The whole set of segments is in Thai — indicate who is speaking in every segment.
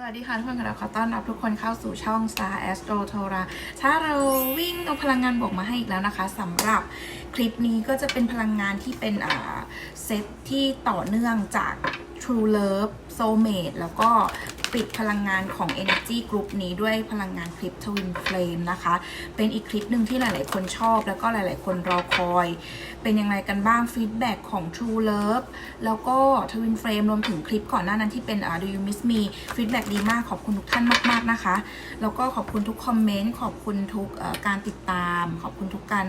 Speaker 1: สวัสดีค่ะทุกคนค่ะขอต้อนรับทุกคนเข้าสู่ช่อง Star Astro t o r a ถ้าเราวิ่งเอาพลังงานบวกมาให้อีกแล้วนะคะสำหรับคลิปนี้ก็จะเป็นพลังงานที่เป็นอ่าเซตที่ต่อเนื่องจาก True Love Soulmate แล้วก็ ปิดพลังงานของ Energy Group นี้ด้วยพลังงานคลิป Twin Flame นะคะ เป็นอีกคลิปหนึ่งที่หลาย ๆ คนชอบแล้วก็หลาย ๆ คนรอคอย เป็นยังไงกันบ้างฟีดแบ็กของ True Love แล้วก็ Twin Flame รวมถึงคลิปก่อนหน้านั้นที่เป็น Do You Miss Me ฟีดแบ็กดีมากขอบคุณทุกท่านมาก ๆ นะคะ แล้วก็ขอบคุณทุกคอมเมนต์ขอบคุณทุกการติดตาม ขอบคุณทุกการ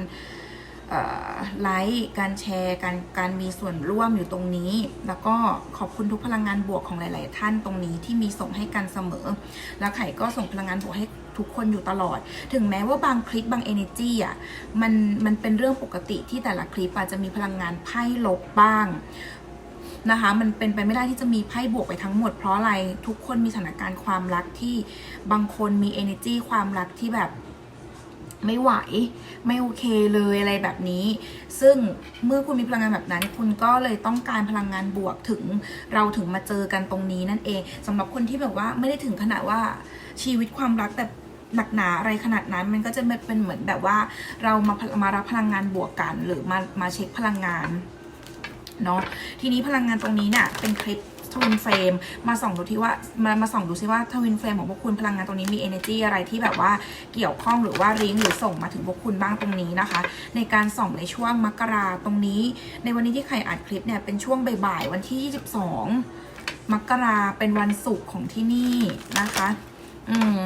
Speaker 1: ไลค์การแชร์การการมีส่วนร่วมอยู่ตรงนี้ แล้วก็ขอบคุณทุกพลังงานบวกของหลาย ๆ ท่านตรงนี้ที่มีส่งให้กันเสมอ แล้วไข่ก็ส่งพลังงานบวกให้ทุกคนอยู่ตลอด ถึงแม้ว่าบางคลิปบาง energy อะมันมันเป็นเรื่องปกติที่แต่ละคลิปอาจจะมีพลังงานไพ่ลบบ้างนะคะมันเป็นไปไม่ได้ที่จะมีไพ่บวกไปทั้งหมด เพราะอะไรทุกคนมีสถานการณ์ความรักที่บางคนมี energy ความรักที่แบบ ไม่ไหวไม่โอเคเลยอะไรแบบนี้ ซึ่งเมื่อคุณมีพลังงานแบบนั้น คุณก็เลยต้องการพลังงานบวกถึงเราถึงมาเจอกันตรงนี้นั่นเองสำหรับคนที่แบบว่าไม่ได้ถึงขนาดว่าชีวิตความรักแบบหนักหนาอะไรขนาดนั้นมันก็จะเป็นเหมือนแบบว่า เรามามารับพลังงานบวกกัน หรือมามาเช็คพลังงานเนาะทีนี้พลังงานตรงนี้เนี่ยเป็นคลิป ทวินเฟรมมาส่องดูที่ว่ามามาส่องดูซิว่าทวินเฟรมของพวกคุณพลังงานตรงนี้มี energy อะไรที่แบบว่าเกี่ยวข้องหรือว่าริงหรือส่งมาถึงพวกคุณบ้างตรงนี้นะคะ ในการส่องในช่วงมกราตรงนี้ ในวันนี้ที่ใครอัดคลิปเนี่ยเป็นช่วงบ่ายๆวันที่ 22 มกราเป็นวันศุกร์ของที่นี่นะคะ อืม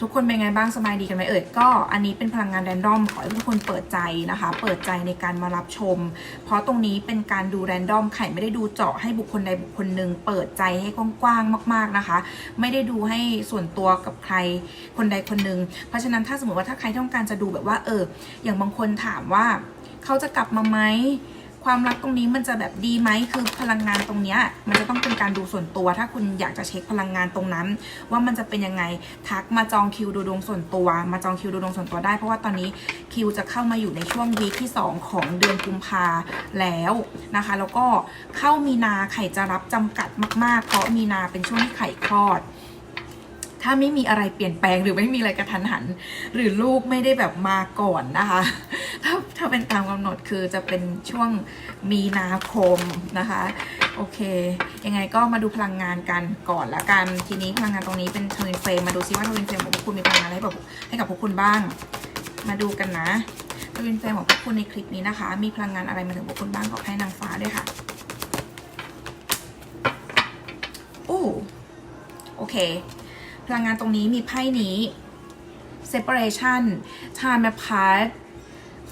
Speaker 1: ทุกคนเป็นไงบ้างสบายดีกันไหมเอ่ยก็อันนี้เป็นพลังงานแรนดอมขอให้ทุกคนเปิดใจนะคะ เปิดใจในการมารับชม เพราะตรงนี้เป็นการดูแรนดอมไข่ไม่ได้ดูเจาะให้บุคคลใดบุคคลหนึ่งเปิดใจให้กว้างๆมาก ๆนะคะ ไม่ได้ดูให้ส่วนตัวกับใครคนใดคนหนึ่งเพราะฉะนั้นถ้าสมมติว่าถ้าใครต้องการจะดูแบบว่าเอออย่างบางคนถามว่าเขาจะกลับมาไหม ความรักตรงนี้มันจะแบบดีไหมคือพลังงานตรงเนี้ยมันจะต้องเป็นการดูส่วนตัว ถ้าคุณอยากจะเช็คพลังงานตรงนั้น ว่ามันจะเป็นยังไงทักมาจองคิวดูดวงส่วนตัว มาจองคิวดูดวงส่วนตัวได้ เพราะว่าตอนนี้คิวจะเข้ามาอยู่ในช่วงวีคที่ 2 ของเดือนกุมภาแล้วนะคะ แล้วก็เข้ามีนาไข่จะรับจำกัดมากๆ เพราะมีนาเป็นช่วงที่ไข่คลอด ถ้าไม่มีอะไรเปลี่ยนแปลงหรือไม่มีอะไรกระทันหัน หรือลูกไม่ได้แบบมาก่อนนะคะ ถ้าถ้าเป็นตามกำหนดคือจะเป็นช่วงมีนาคมนะคะ โอเค ยังไงก็มาดูพลังงานกันก่อนละกันทีนี้พลังงานตรงนี้เป็นทวินเฟรมมาดูซิว่าทวินเฟรมของพวกคุณมีพลังงานอะไรให้กับให้กับพวกคุณบ้าง มาดูกันนะทวินเฟรมของพวกคุณในคลิปนี้นะคะ มีพลังงานอะไรมาถึงพวกคุณบ้างขอให้นางฟ้าด้วยค่ะโอ้โอเค พลังงานตรงนี้มีไพ่นี้ separation time apart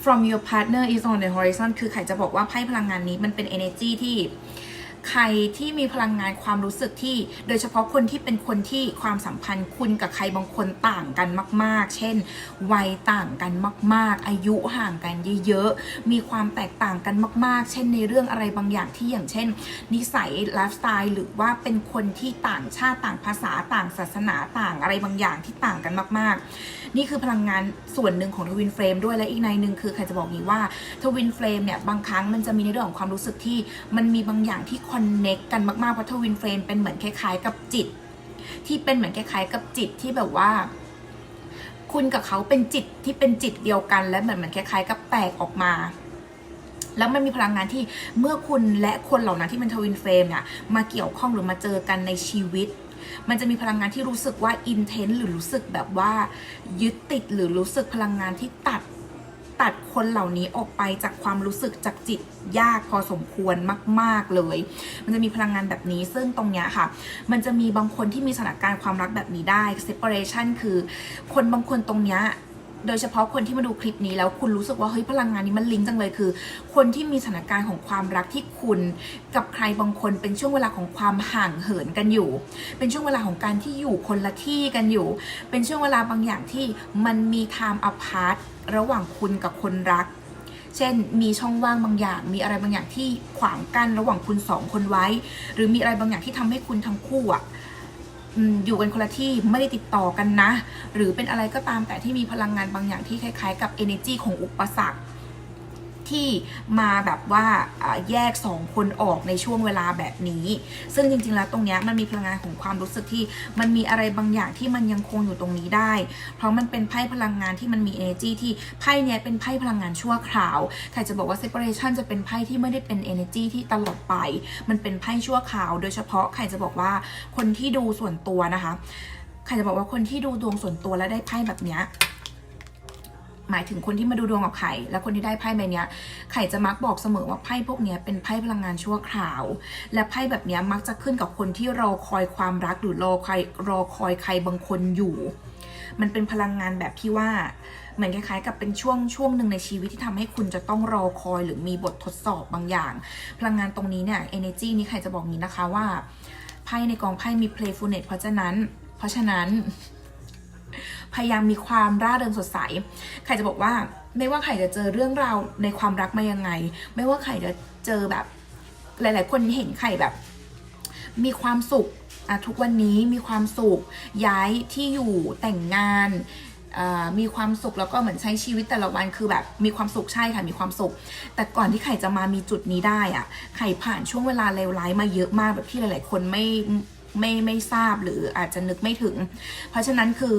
Speaker 1: from your partner is on the horizon คือใครจะบอกว่าไพ่พลังงานนี้มันเป็น energy ที่ ใครที่มีพลังงานความรู้สึกที่ โดยเฉพาะคนที่เป็นคนที่ความสัมพันธ์คุณกับใครบางคนต่างกันมาก ๆ เช่น วัยต่างกันมาก ๆ อายุห่างกันเยอะๆ มีความแตกต่างกันมาก ๆ เช่นในเรื่องอะไรบางอย่างที่อย่างเช่น นิสัยไลฟ์สไตล์หรือว่าเป็นคนที่ต่างชาติต่างภาษาต่างศาสนาต่างอะไรบางอย่างที่ต่างกันมาก ๆนี่คือพลังงานส่วนหนึ่งของทวินเฟรมด้วยและอีกในหนึ่งคือใครจะบอกนี้ว่าทวินเฟรมเนี่ยบางครั้งมันจะมีในเรื่องของความรู้สึกที่มันมีบางอย่างที่คอนเน็กกันมากๆเพราะทวินเฟรมเป็นเหมือนคล้ายๆ กับจิต ที่เป็นเหมือนคล้ายๆ กับจิตที่แบบว่าคุณกับเขาเป็นจิตที่เป็นจิตเดียวกัน และเหมือนเหมือนคล้าย ๆ กับแตกออกมา แล้วมันมีพลังงานที่เมื่อคุณและคนเหล่านั้นที่เป็นทวินเฟรมเนี่ยมาเกี่ยวข้องหรือมาเจอกันในชีวิต มันจะมีพลังงานที่รู้สึกว่าอินเทนต์หรือรู้สึกแบบว่ายึดติดหรือรู้สึกพลังงานที่ตัดตัดคนเหล่านี้ออกไปจากความรู้สึกจากจิตยากพอสมควรมาก ๆ เลย มันจะมีพลังงานแบบนี้ ซึ่งตรงเนี้ยค่ะ มันจะมีบางคนที่มีสถานการณ์ความรักแบบนี้ได้ separation คือ คนบางคนตรงเนี้ย โดยเฉพาะคนที่มาดูคลิปนี้แล้วคุณรู้สึกว่าเฮ้ยพลังงานนี้มันลิงก์จังเลยคือ คนที่มีสถานการณ์ของความรักที่คุณ กับใครบางคนเป็นช่วงเวลาของความห่างเหินกันอยู่ เป็นช่วงเวลาของการที่อยู่คนละที่กันอยู่ เป็นช่วงเวลาบางอย่างที่มันมี time apart ระหว่างคุณกับคนรัก เช่น มีช่องว่างบางอย่าง มีอะไรบางอย่างที่ขวางกั้นระหว่างคุณสองคนไว้ หรือมีอะไรบางอย่างที่ทำให้คุณทั้งคู่อะ อยู่กันคนละที่ไม่ได้ติดต่อกันนะ หรือเป็นอะไรก็ตามแต่ที่มีพลังงานบางอย่างที่คล้ายๆ กับ energy ของอุปสรรค ที่มาแบบว่าแยกสองคนออกในช่วงเวลาแบบนี้ ซึ่งจริงๆแล้วตรงเนี้ยมันมีพลังงานของความรู้สึกที่มันมีอะไรบางอย่างที่มันยังคงอยู่ตรงนี้ได้ เพราะมันเป็นไพ่พลังงานที่มันมี energy ที่ไพ่เนี้ยเป็นไพ่พลังงานชั่วคราวใครจะบอกว่า separation จะเป็นไพ่ที่ไม่ได้เป็น energy ที่ตลอดไป มันเป็นไพ่ชั่วคราว โดยเฉพาะใครจะบอกว่าคนที่ดูส่วนตัวนะคะใครจะบอกว่าคนที่ดูดวงส่วนตัวแล้วได้ไพ่แบบเนี้ย หมายถึงคนที่มาดูดวงกับไข่ และคนที่ได้ไพ่ใบนี้ไข่จะมักบอกเสมอว่าไพ่พวกนี้เป็นไพ่พลังงานชั่วคราว และไพ่แบบนี้มักจะขึ้นกับคนที่รอคอยความรักหรือรอคอยรอคอยใครบางคนอยู่ มันเป็นพลังงานแบบที่ว่าเหมือนคล้ายๆกับเป็นช่วงช่วงหนึ่งในชีวิตที่ทำให้คุณจะต้องรอคอยหรือมีบททดสอบบางอย่าง พลังงานตรงนี้เนี่ย energy นี้ใครจะบอกนี้นะคะว่าไพ่ในกองไพ่มี playfulness เพราะฉะนั้น เพราะฉะนั้น พยายามมีความร่าเริงสดใส ใครจะบอกว่าไม่ว่าใครจะเจอเรื่องราวในความรักมายังไง ไม่ว่าใครจะเจอแบบ หลาย ๆ คนเห็นใครแบบ มีความสุขทุกวันนี้มีความสุขย้ายที่อยู่แต่งงานมีความสุขแล้วก็เหมือนใช้ชีวิตแต่ละวันคือแบบมีความสุขใช่ค่ะมีความสุข แต่ก่อนที่ไข่จะมามีจุดนี้ได้อะไข่ผ่านช่วงเวลาเลวร้ายมาเยอะมากแบบที่หลาย ๆ คนไม่ไม่ไม่ทราบหรืออาจจะนึกไม่ถึง เพราะฉะนั้นคือ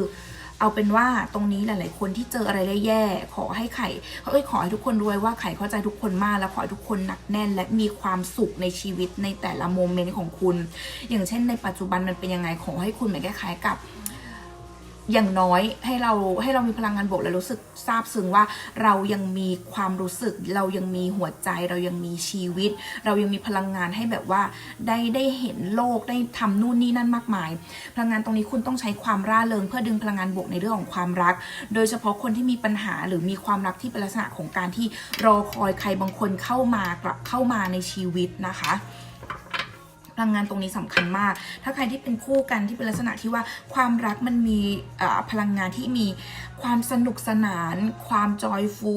Speaker 1: เอาเป็นว่าตรงนี้หลาย ๆ คนที่เจออะไรได้แย่ขอให้ไข่เอ้ยขอให้ทุกคนรวยว่าไข่เข้าใจทุกคนมากและขอให้ทุกคนหนักแน่น และมีความสุขในชีวิตในแต่ละโมเมนต์ของคุณ อย่างเช่นในปัจจุบันมันเป็นยังไงขอให้คุณเหมือนคล้ายๆกับ อย่างน้อยให้เราให้เรามีพลังงานบวกและรู้สึกซาบซึ้งว่าเรายังมีความรู้สึก เรายังมีหัวใจเรายังมีชีวิต เรายังมีพลังงานให้แบบว่าได้ได้เห็นโลกได้ทำนู่นนี่นั่นมากมาย พลังงานตรงนี้คุณต้องใช้ความร่าเริงเพื่อดึงพลังงานบวกในเรื่องของความรัก โดยเฉพาะคนที่มีปัญหาหรือมีความรักที่เป็นลักษณะของการที่รอคอยใครบางคนเข้ามากลับเข้ามาในชีวิตนะคะ ลังงานตรงนี้สำคัญมาก ถ้าใครที่เป็นคู่กันที่เป็นลักษณะที่ว่าความรักมันมีพลังงานที่มีความสนุกสนาน ความจอยฟู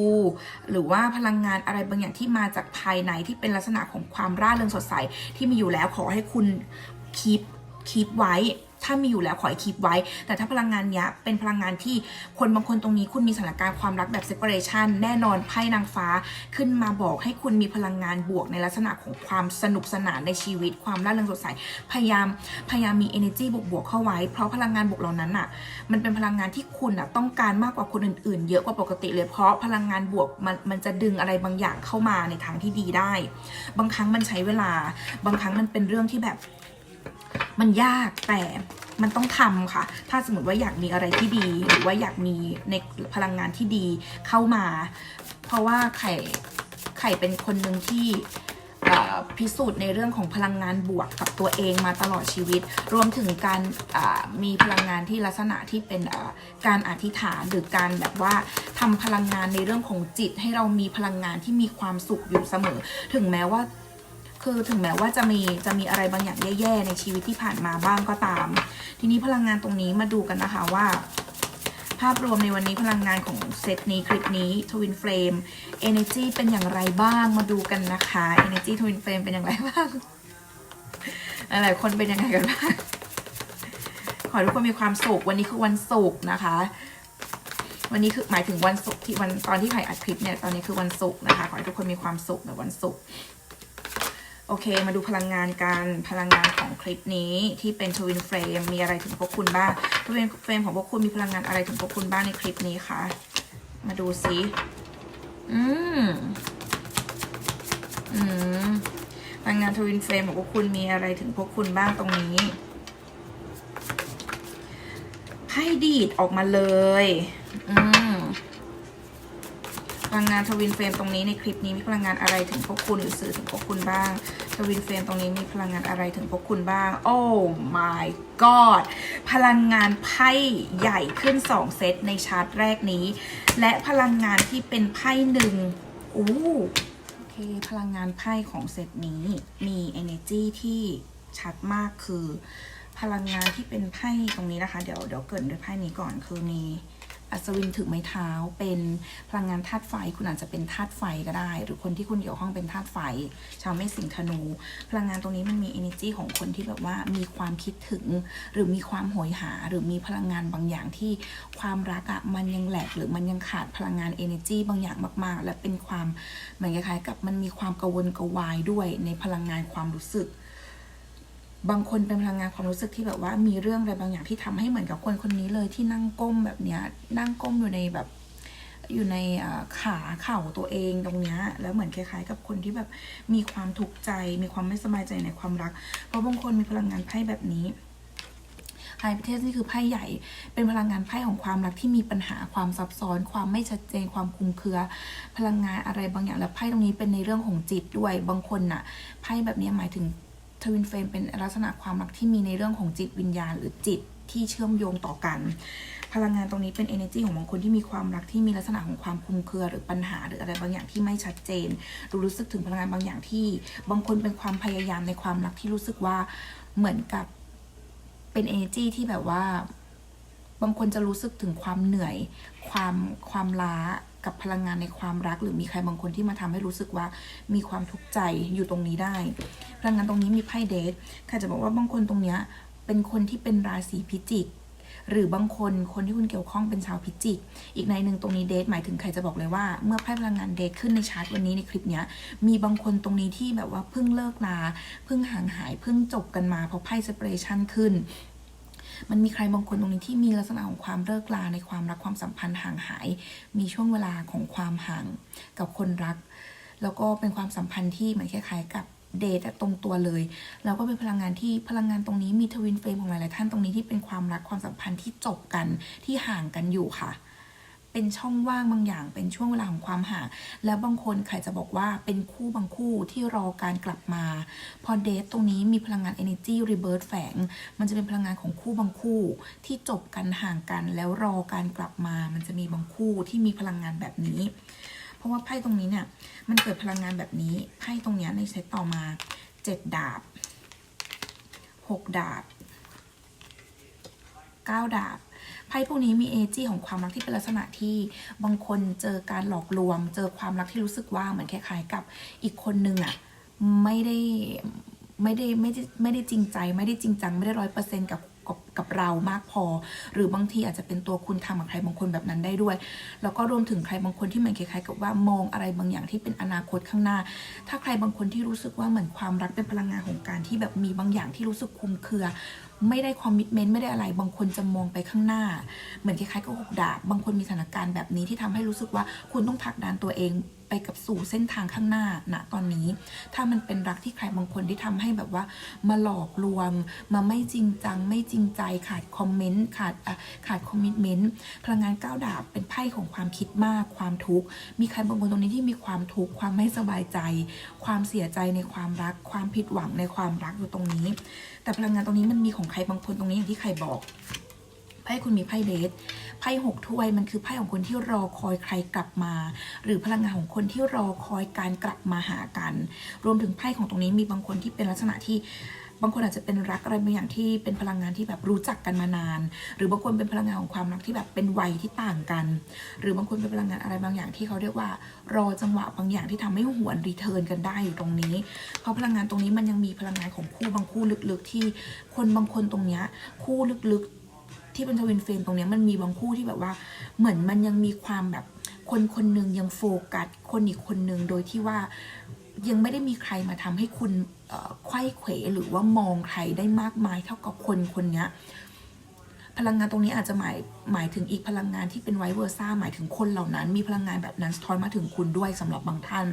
Speaker 1: หรือว่าพลังงานอะไรบางอย่างที่มาจากภายในที่เป็นลักษณะของความร่าเริงสดใสที่มีอยู่แล้วขอให้คุณคีปคีปไว้ ถ้ามีอยู่แล้วขอให้คีปไว้ แต่ถ้าพลังงานเนี้ยเป็นพลังงานที่คนบางคนตรงนี้คุณมีสถานการณ์ความรักแบบ separation แน่นอนไพ่นางฟ้าขึ้นมาบอกให้คุณมีพลังงานบวกในลักษณะของความสนุกสนานในชีวิต ความร่าเริงสดใสพยายามพยายามมี energy บวกบวกๆเข้าไว้ เพราะพลังงานบวกเหล่านั้นอะมันเป็นพลังงานที่คุณอะต้องการมากกว่าคนอื่นๆ เยอะกว่าปกติเลยเพราะพลังงานบวกมันมันจะดึงอะไรบางอย่างเข้ามาในทางที่ดีได้ บางครั้งมันใช้เวลา บางครั้งมันเป็นเรื่องที่แบบ มันยากแต่มันต้องทำค่ะ ถ้าสมมติว่าอยากมีอะไรที่ดี หรือว่าอยากมีในพลังงานที่ดีเข้ามา เพราะว่าไข่ไข่เป็นคนหนึ่งที่พิสูจน์ในเรื่องของพลังงานบวกกับตัวเองมาตลอดชีวิต รวมถึงการมีพลังงานที่ลักษณะที่เป็นการอธิษฐานหรือการแบบว่าทำพลังงานในเรื่องของจิต ให้เรามีพลังงานที่มีความสุขอยู่เสมอ ถึงแม้ว่า คือถึงแม้ว่าจะมีจะมีอะไรบางอย่างแย่ๆ ในชีวิตที่ผ่านมาบ้างก็ตาม ทีนี้พลังงานตรงนี้มาดูกันนะคะว่า ภาพรวมในวันนี้พลังงานของเซตนี้คลิปนี้ Twin Flame Energy เป็นอย่างไรบ้างมาดูกันนะคะ Energy Twin Flame เป็นอย่างไรบ้างหลายคนเป็นยังไงกันบ้างขอให้ทุกคนมีความสุขวันนี้คือวันศุกร์นะคะ วันนี้คือหมายถึงวันศุกร์ที่วันตอนที่ไผ่อัดคลิปเนี่ยตอนนี้คือวันศุกร์นะคะ ขอให้ทุกคนมีความสุขในวันศุกร์ โอเค มาดูพลังงานกันพลังงานของคลิปนี้ที่เป็นทวินเฟรมมีอะไรถึงพวกคุณบ้างทวินเฟรมของพวกคุณมีพลังงานอะไรถึงพวกคุณบ้างในคลิปนี้คะมาดูซิอืมอืมพลังงานทวินเฟรมของพวกคุณมีอะไรถึงพวกคุณบ้างตรงนี้ไพ่ดีดออกมาเลย อืม พลังงานทวินเฟรมตรงนี้ในคลิปนี้มีพลังงานอะไรถึงพวกคุณหรือสื่อถึงพวกคุณบ้าง ทวินเฟรมตรงนี้มีพลังงานอะไรถึงพวกคุณบ้าง โอ้ my god พลังงานไพ่ใหญ่ขึ้น 2 เซตในชาร์ตแรกนี้ และพลังงานที่เป็นไพ่หนึ่งอู้โอเค พลังงานไพ่ของเซตนี้มี energy ที่ชัดมากคือ พลังงานที่เป็นไพ่ตรงนี้นะคะ เดี๋ยวเดี๋ยวเกรินด้วยไพ่นี้ก่อนคือมี อัศวินถือไม้เท้าเป็นพลังงานธาตุไฟ คุณอาจจะเป็นธาตุไฟก็ได้ หรือคนที่คุณเกี่ยวข้องเป็นธาตุไฟ ชาวเมษสิงธนู พลังงานตรงนี้มันมี energy ของคนที่แบบว่ามีความคิดถึง หรือมีความโหยหา หรือมีพลังงานบางอย่างที่ความรักอะมันยังแหลกหรือมันยังขาดพลังงาน energy บางอย่างมาก ๆ และเป็นความเหมือนคล้ายๆกับมันมีความกังวลกระวายด้วยในพลังงานความรู้สึก บางคนเป็นพลังงานความรู้สึกที่แบบว่ามีเรื่องอะไรบางอย่างที่ทำให้เหมือนกับคนคนนี้เลยที่นั่งก้มแบบเนี้ยนั่งก้มอยู่ในแบบอยู่ในขาเข่าตัวเองตรงเนี้ยแล้วเหมือนคล้ายๆ กับคนที่แบบมีความทุกข์ใจ มีความไม่สบายใจในความรัก เพราะบางคนมีพลังงานไพ่แบบนี้ไฮพิเทสนี่คือไพ่ใหญ่ เป็นพลังงานไพ่ของความรักที่มีปัญหาความซับซ้อน ความไม่ชัดเจนความคลุมเครือ พลังงานอะไรบางอย่างแล้วไพ่ตรงนี้เป็นในเรื่องของจิตด้วยบางคนน่ะไพ่แบบนี้หมายถึง ทวินเฟรมเป็นลักษณะความรักที่มีในเรื่องของจิตวิญญาณ หรือจิตที่เชื่อมโยงต่อกัน พลังงานตรงนี้เป็น energy ของบางคนที่มีความรักที่มีลักษณะของความคุมเครือ หรือปัญหาหรืออะไรบางอย่างที่ไม่ชัดเจนรู้รู้สึกถึงพลังงานบางอย่างที่ บางคนเป็นความพยายามในความรักที่รู้สึกว่าเหมือนกับเป็น energy ที่แบบว่า บางคนจะรู้สึกถึงความเหนื่อย ความความล้า กับพลังงานในความรัก หรือมีใครบางคนที่มาทำให้รู้สึกว่ามีความทุกข์ใจอยู่ตรงนี้ได้ พลังงานตรงนี้มีไพ่เดทใครจะบอกว่าบางคนตรงเนี้ยเป็นคนที่เป็นราศีพิจิก หรือบางคนคนที่คุณเกี่ยวข้องเป็นชาวพิจิก อีกในหนึ่งตรงนี้เดทหมายถึงใครจะบอกเลยว่าเมื่อไพ่พลังงานเดทขึ้นในชาร์ตวันนี้ในคลิปเนี้ยมีบางคนตรงนี้ที่แบบว่าเพิ่งเลิกลาเพิ่งห่างหายเพิ่งจบกันมาเพราะไพ่เซปเรชันขึ้น มันมีใครบางคนตรงนี้ที่มีลักษณะของความเลิกลาในความรักความสัมพันธ์ห่างหาย มีช่วงเวลาของความห่างกับคนรัก แล้วก็เป็นความสัมพันธ์ที่เหมือนคล้ายๆ กับเดทตรงตัวเลย แล้วก็เป็นพลังงานที่พลังงานตรงนี้มีทวินเฟรมของหลายๆท่านตรงนี้ที่เป็นความรักความสัมพันธ์ที่จบกันที่ห่างกันอยู่ค่ะ เป็นช่องว่างบางอย่าง เป็นช่วงเวลาของความห่าง แล้วบางคนใครจะบอกว่าเป็นคู่บางคู่ที่รอการกลับมา พอเดทตรงนี้มีพลังงาน energy rebirth แฝง มันจะเป็นพลังงานของคู่บางคู่ที่จบกันห่างกันแล้วรอการกลับมา มันจะมีบางคู่ที่มีพลังงานแบบนี้ เพราะว่าไพ่ตรงนี้เนี่ยมันเกิดพลังงานแบบนี้ไพ่ตรงนี้ในเซตต่อมาเจ็ดดาบหกดาบเก้าดาบ ไพ่พวกนี้มีเอจีของความรักที่เป็นลักษณะที่บางคนเจอการหลอกลวง เจอความรักที่รู้สึกว่าเหมือนคล้ายๆกับอีกคนนึงอะ่ะไม่ได้ไม่ได้ไม่ได้ไม่ได้จริงใจ ไม่ได้จริงจังไม่ได้ร้อยเปอร์เซ็นต์กับกับกับเรามากพอ หรือบางทีอาจจะเป็นตัวคุณทำกับใครบางคนแบบนั้นได้ด้วย แล้วก็รวมถึงใครบางคนที่เหมือนคล้ายๆ กับว่ามองอะไรบางอย่างที่เป็นอนาคตข้างหน้า ถ้าใครบางคนที่รู้สึกว่าเหมือนความรักเป็นพลังงานของการที่แบบมีบางอย่างที่รู้สึกคุมเครือ ไม่ได้คอมมิชเมนต์ไม่ได้อะไร บางคนจะมองไปข้างหน้า เหมือนคล้ายๆกับหกดาบบางคนมีสถานการณ์แบบนี้ที่ทำให้รู้สึกว่าคุณต้องผลักดันตัวเอง ไปกับสู่เส้นทางข้างหน้าณตอนนี้ ถ้ามันเป็นรักที่ใครบางคนที่ทำให้แบบว่ามาหลอกลวง มาไม่จริงจัง ไม่จริงใจขาดคอมเมนต์ขาดขาดคอมมิชเมนต์พลังงานก้าวดาบเป็นไพ่ของความคิดมากความทุกข์มีใครบางคนตรงนี้ที่มีความทุกข์ความไม่สบายใจ ความเสียใจในความรัก ความผิดหวังในความรักอยู่ตรงนี้ แต่พลังงานตรงนี้มันมีของใครบางคนตรงนี้อย่างที่ใครบอก ไพ่คุณมีไพ่เดทไพ่หกถ้วยมันคือไพ่ของคนที่รอคอยใครกลับมา หรือพลังงานของคนที่รอคอยการกลับมาหากัน รวมถึงไพ่ของตรงนี้มีบางคนที่เป็นลักษณะที่บางคนอาจจะเป็นรักอะไรบางอย่างที่เป็นพลังงานที่แบบรู้จักกันมานาน หรือบางคนเป็นพลังงานของความรักที่แบบเป็นวัยที่ต่างกัน หรือบางคนเป็นพลังงานอะไรบางอย่างที่เขาเรียกว่า รอจังหวะบางอย่างที่ทำให้หวนรีเทิร์นกันได้อยู่ตรงนี้ เพราะพลังงานตรงนี้มันยังมีพลังงานของคู่บางคู่ลึกๆที่คนบางคนตรงเนี้ยคู่ลึกๆ ที่เป็นทวินเฟรมตรงนี้มันมีบางคู่ที่แบบว่าเหมือนมันยังมีความแบบคนคนหนึ่งยังโฟกัสคนอีกคนหนึ่งโดยที่ว่ายังไม่ได้มีใครมาทำให้คุณไข้เขวหรือว่ามองใครได้มากมายเท่ากับคนคนนี้ย พลังงานตรงนี้อาจจะหมายหมายถึงอีกพลังงานที่เป็นไวเวอร์ซ่าหมายถึงคนเหล่านั้น มีพลังงานแบบนั้นสะท้อนมาถึงคุณด้วยสำหรับบางท่าน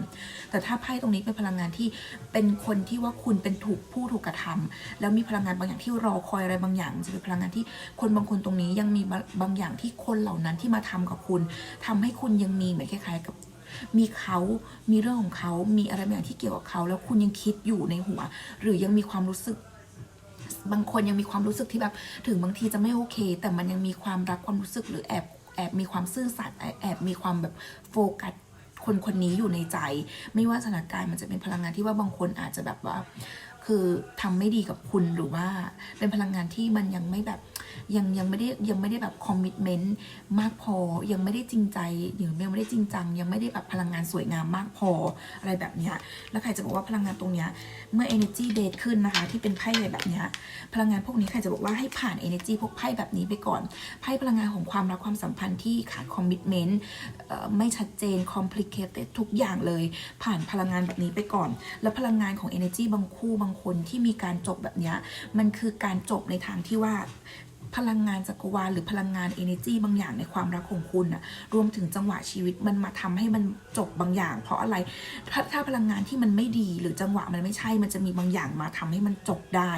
Speaker 1: แต่ถ้าไพ่ตรงนี้เป็นพลังงานที่เป็นคนที่ว่าคุณเป็นถูกผู้ถูกกระทำแล้วมีพลังงานบางอย่างที่รอคอยอะไรบางอย่างจะเป็นพลังงานที่คนบางคนตรงนี้ยังมีบางอย่างที่คนเหล่านั้นที่มาทำกับคุณทำให้คุณยังมีเหมือนคล้ายๆกับมีเขา มีเรื่องของเขา มีอะไรบางอย่างที่เกี่ยวกับเขา แล้วคุณยังคิดอยู่ในหัว หรือยังมีความรู้สึก บางคนยังมีความรู้สึกที่แบบ ถึงบางทีจะไม่โอเค แต่มันยังมีความรักความรู้สึกหรือแอบแอบมีความซื่อสัตย์แอบมีความแบบโฟกัสคนคนนี้อยู่ในใจ ไม่ว่าสถานการณ์มันจะเป็นพลังงานที่ว่าบางคนอาจจะแบบว่า คือทำไม่ดีกับคุณหรือว่าเป็นพลังงานที่มันยังไม่แบบ ยังยังไม่ได้ยังไม่ได้แบบคอมมิชเมนต์มากพอ ยังไม่ได้จริงใจหรือยังไม่ได้จริงจัง ยังไม่ได้แบบพลังงานสวยงามมากพออะไรแบบเนี้ยแล้วใครจะบอกว่าพลังงานตรงเนี้ยเมื่อ energy date ขึ้นนะคะ ที่เป็นไพ่แบบเนี้ยพลังงานพวกนี้ใครจะบอกว่าให้ผ่าน energy พวกไพ่แบบนี้ไปก่อนไพ่พลังงานของความรักความสัมพันธ์ที่ขาดคอมมิชเมนต์ไม่ชัดเจน complicated ทุกอย่างเลย ผ่านพลังงานแบบนี้ไปก่อน แล้วพลังงานของ energy บางคู่บางคนที่มีการจบแบบเนี้ยมันคือการจบในทางที่ว่า พลังงานจักรวาลหรือพลังงาน energy บางอย่างในความรักของคุณอะรวมถึงจังหวะชีวิตมันมาทำให้มันจบบางอย่าง เพราะอะไรถ้าพลังงานที่มันไม่ดีหรือจังหวะมันไม่ใช่ มันจะมีบางอย่างมาทำให้มันจบได้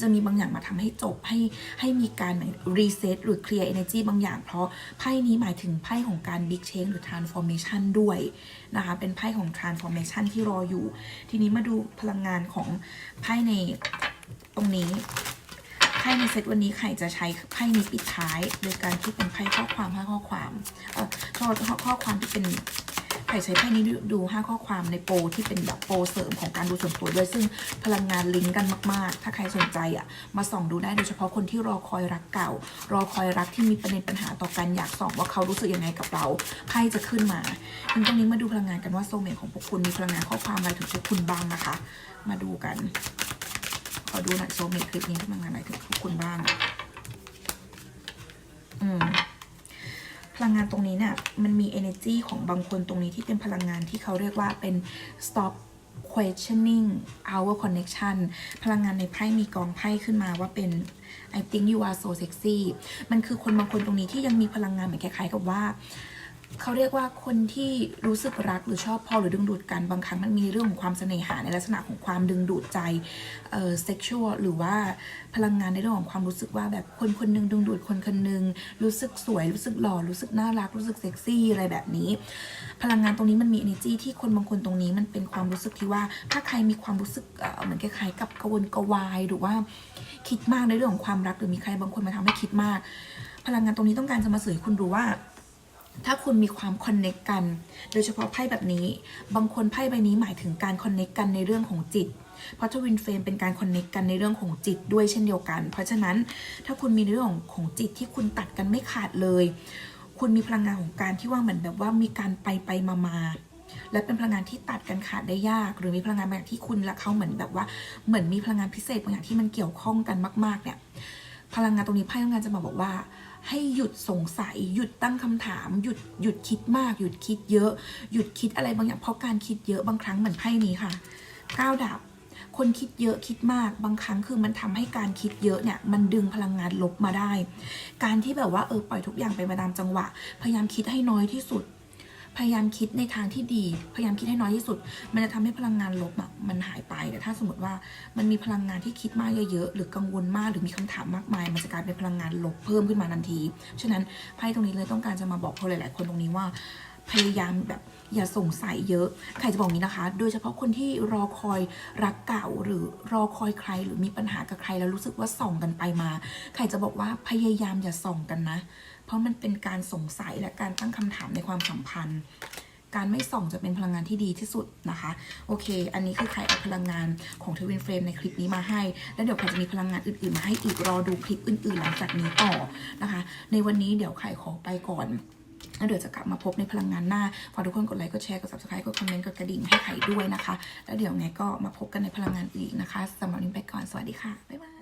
Speaker 1: จะมีบางอย่างมาทำให้จบให้ให้มีการรีเซ็ตหรือเคลียร์ energy บางอย่าง เพราะไพ่นี้หมายถึงไพ่ของการ big change หรือ transformation ด้วยนะคะเป็นไพ่ของ transformation ที่รออยู่ ทีนี้มาดูพลังงานของไพ่ในตรงนี้ ไพ่ในเซตวันนี้ใครจะใช้ไพ่นี้ปิดท้าย โดยการที่เป็นไพ่ข้อความห้าข้อความเอ่อโทษข้อข้อความที่เป็นใครใช้ไพ่นี้ดูห้าข้อความในโปรที่เป็นแบบโปรเสริมของการดูส่วนตัวด้วยซึ่งพลังงานลิงก์กันมาก ๆ ถ้าใครสนใจอะมาส่องดูได้โดยเฉพาะคนที่รอคอยรักเก่า รอคอยรักที่มีประเด็นปัญหาต่อกันอยากส่องว่าเขารู้สึกยังไงกับเราไพ่จะขึ้นมาทีนี้ตรงนี้มาดูพลังงานกันว่าโซเมตของพวกคุณมีพลังงานข้อความอะไรถึงพวกคุณบ้างนะคะ มาดูกัน ขอดูหน่อยโซเมตคลิปนี้พลังงานอะไรถึงคุณบ้าง อืมพลังงานตรงนี้เนี่ยมันมี energy ของบางคนตรงนี้ที่เป็นพลังงานที่เขาเรียกว่าเป็น stop questioning our connection พลังงานในไพ่มีกองไพ่ขึ้นมาว่าเป็น I think you are so sexy มันคือคนบางคนตรงนี้ที่ยังมีพลังงานเหมือนคล้ายๆกับว่า เขาเรียกว่าคนที่รู้สึกรักหรือชอบพอหรือดึงดูดกันบางครั้งมันมีเรื่องของความเสน่หาในลักษณะของความดึงดูดใจเอ่อเซ็กชวลหรือว่าพลังงานในเรื่องของความรู้สึกว่าแบบคนคนหนึงดึงดูดคนคนหนึงรู้สึกสวยรู้สึกหล่อรู้สึกน่ารักรู้สึกเซ็กซี่อะไรแบบนี้ พลังงานตรงนี้มันมี energy ที่คนบางคนตรงนี้มันเป็นความรู้สึกที่ว่าถ้าใครมีความรู้สึกเอ่อเหมือนคล้ายๆกับกวนกวายหรือว่าคิดมากในเรื่องของความรักหรือมีใครบางคนมาทำให้คิดมาก พลังงานตรงนี้ต้องการจะมาสื่อให้คุณรู้ว่า ถ้าคุณมีความคอนเน็กกัน โดยเฉพาะไพ่แบบนี้ บางคนไพ่ใบนี้หมายถึงการคอนเน็กกันในเรื่องของจิต เพราะทวินเฟรมเป็นการคอนเน็กกันในเรื่องของจิตด้วยเช่นเดียวกัน เพราะฉะนั้นถ้าคุณมีเรื่องของของจิตที่คุณตัดกันไม่ขาดเลย คุณมีพลังงานของการที่ว่าเหมือนแบบว่ามีการไปไปมามาและเป็นพลังงานที่ตัดกันขาดได้ยาก หรือมีพลังงานบางอย่างที่คุณและเขาเหมือนแบบว่าเหมือนมีพลังงานพิเศษบางอย่างที่มันเกี่ยวข้องกันมาก ๆ เนี่ย พลังงานตรงนี้ไพ่ต้องการจะมาบอกว่า ให้หยุดสงสัย หยุดตั้งคำถาม หยุดหยุดคิดมาก หยุดคิดเยอะ หยุดคิดอะไรบางอย่างเพราะการคิดเยอะบางครั้งเหมือนไพ่นี้ค่ะก้าวดาบคนคิดเยอะคิดมากบางครั้งคือมันทำให้การคิดเยอะเนี่ยมันดึงพลังงานลบมาได้ การที่แบบว่าเออปล่อยทุกอย่างไปมาตามจังหวะ พยายามคิดให้น้อยที่สุด พยายามคิดในทางที่ดี พยายามคิดให้น้อยที่สุด มันจะทำให้พลังงานลบอะมันหายไปแต่ถ้าสมมติว่ามันมีพลังงานที่คิดมากเยอะๆหรือกังวลมากหรือมีคำถามมากมาย มันจะกลายเป็นพลังงานลบเพิ่มขึ้นมาทันที ฉะนั้นไพ่ตรงนี้เลยต้องการจะมาบอกคนหลาย ๆ คนตรงนี้ว่าพยายามแบบ อย่าสงสัยเยอะใครจะบอกนี้นะคะ โดยเฉพาะคนที่รอคอยรักเก่าหรือรอคอยใครหรือมีปัญหากับใครแล้วรู้สึกว่าส่องกันไปมาใครจะบอกว่าพยายามอย่าส่องกันนะ เพราะมันเป็นการสงสัยและการตั้งคำถามในความสัมพันธ์ การไม่ส่องจะเป็นพลังงานที่ดีที่สุดนะคะ โอเค อันนี้คือใครเอาพลังงานของทวินเฟรมในคลิปนี้มาให้ แล้วเดี๋ยวใครจะมีพลังงานอื่นๆมาให้อีกรอดูคลิปอื่นๆ หลังจากนี้ต่อนะคะ ในวันนี้เดี๋ยวใครขอไปก่อน แล้วเดี๋ยวจะกลับมาพบในพลังงานหน้า ฝากทุกคนกดไลค์ กดแชร์ กด subscribe กดคอมเมนต์ กดกระดิ่งให้ไข่ด้วยนะคะ แล้วเดี๋ยวไงก็มาพบกันในพลังงานอื่นอีกนะคะสำหรับวันนี้ไปก่อน สวัสดีค่ะ บ๊ายบาย